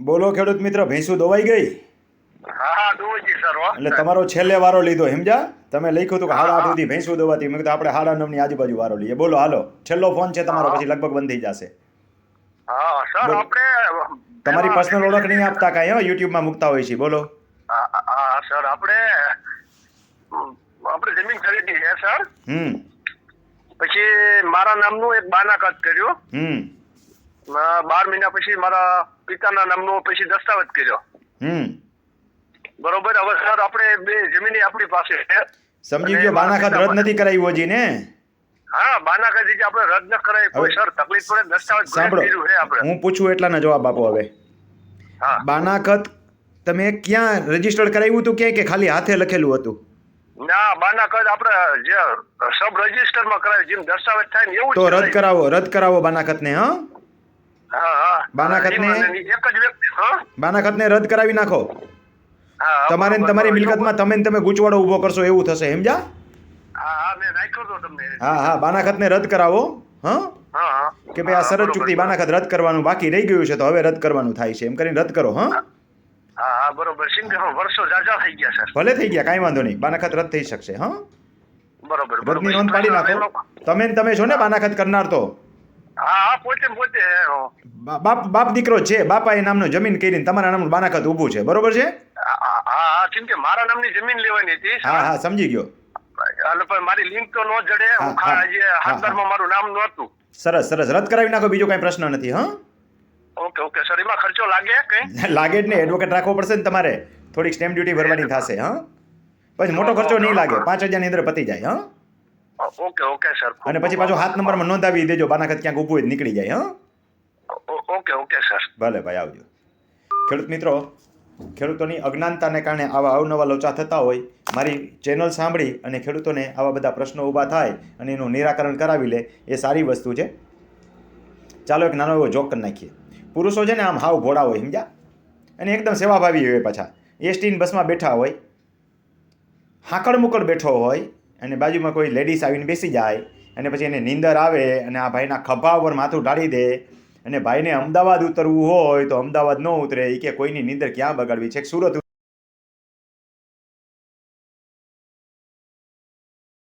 બોલો ખેડૂત મિત્ર ભેંસું દોવાઈ ગઈ? એટલે તમારો છેલ્લે વારો લીધો સમજ્યા? તમે લખ્યું હતું કે હાડા આઠ સુધી ભેંસું દોવાતી મેં કીધું આપણે હાડા નવની આજુબાજુ વારો લઈએ. બોલો હાલો. છેલ્લો ફોન છે તમારો પછી લગભગ બંધ થઈ જશે. હા સર તમારી પર્સનલ ઓળખ નહીં આપતા કાંઈ હો યુટ્યુબમાં મૂકતા હોય છે બોલો. સર આપણે આપણે જમીન ખરીદી છે સર. હમ. પછી મારા નામનું એક બાનાકાત કર્યો. હમ. બાર મહિના પછી મારા પિતાના નામનો પછી દસ્તાવેજ કર્યો. હમ. બરોબર? હવે સર આપણે બે જમીન આપણી પાસે છે. સમજી ગયો બાનાખાત રદ નથી કરાવી હોજી ને? હા બાનાકાત જે આપણે રદ ન કરાય. કોઈ સર તકલીફ પડે દસ્તાવેજ સાંભળો છે આપણે. હું પૂછું એટલાના જવાબ આપો હવે. હા. બાનાખત તમે ક્યાં રજીસ્ટર્ડ કરાવ્યું હતું ક્યાંય કે ખાલી હાથે લખેલું હતું? ના બાનાકાત આપણે જે સબ રજિસ્ટરમાં કરાય જેમ દસ્તાવેજ થાય ને એવું તો રદ કરાવો રદ કરાવો બાનાખતને ને હા? બાનાખતને રદ કરાવી નાખો. તમારે ને તમારી મિલકતમાં તમે ને તમે ગૂંચવાડો ઊભો કરશો એવું થશે સમજા હા હા બાનાખતને રદ કરાવો હા? કે ભાઈ આ હા, ચૂકતી બાનાખત રદ કરવાનું બાકી રહી ગયું છે તો હવે રદ કરવાનું થાય છે એમ કરીને રદ કરો હા? બરોબર. વર્ષો જાજા થઈ ગયા સર ભલે થઈ ગયા કાંઈ વાંધો નહીં. બાનાખત રદ થઈ શકશે હા? બરોબર રદની નોંધ પાડી નાખો. તમે તમે છો ને બાનાખત કરનાર તો? હા પોતે પોતે બાપ બાપ દીકરો છે બાપા એ નામનો જમીન કરીને તમારા નામનું બાનાખત ઊભું છે બરોબર છે? હા હા, કેમ કે મારા નામની જમીન લેવાની હતી હા હા સમજી ગયો. એટલે પણ મારી લિંક તો ન જડે હા, હું ખા- હા, જે હા, હાથરમાં મારું નામ નહોતું. સરસ સરસ. રદ કરાવી નાખો બીજો કાંઈ પ્રશ્ન નથી હા? ઓકે ઓકે સર એમાં ખર્ચો લાગે કઈ? લાગે જ નહીં. એડવોકેટ રાખવો પડશે ને તમારે. થોડીક સ્ટેમ્પ ડ્યુટી ભરવાની થશે હા? પછી મોટો ખર્ચો નહીં લાગે. પાંચ હજારની અંદર પતી જાય હા? ઓકે ઓકે સર અને પછી પાછો હાથ નંબરમાં નોંધાવી દેજો બાનાખત ક્યાંક ઊભું હોય નીકળી જાય હા? ઓકે ઓકે સર ભલે ભાઈ આવજો. ખેડૂત મિત્રો ખેડૂતોની અજ્ઞાનતાને કારણે આવા અવનવા લોચા થતા હોય. મારી ચેનલ સાંભળી અને ખેડૂતોને આવા બધા પ્રશ્નો ઊભા થાય અને એનું નિરાકરણ કરાવી લે એ સારી વસ્તુ છે. ચાલો એક નાનો એવો જોક કરી નાખીએ. પુરુષો છે ને આમ હાવ ભોળા હોય સમજ્યા? અને એકદમ સેવાભાવી હોય પાછા. એસટીની બસમાં બેઠા હોય હાકડ મુકડ બેઠો હોય અને બાજુમાં કોઈ લેડીઝ આવીને બેસી જાય અને પછી એને નીંદર આવે અને આ ભાઈના ખભા ઉપર માથું ઢાળી દે અને ભાઈને અમદાવાદ ઉતરવું હોય તો અમદાવાદ ન ઉતરે એ કે કોઈની નીંદર ક્યાં બગાડવી? છે સુરત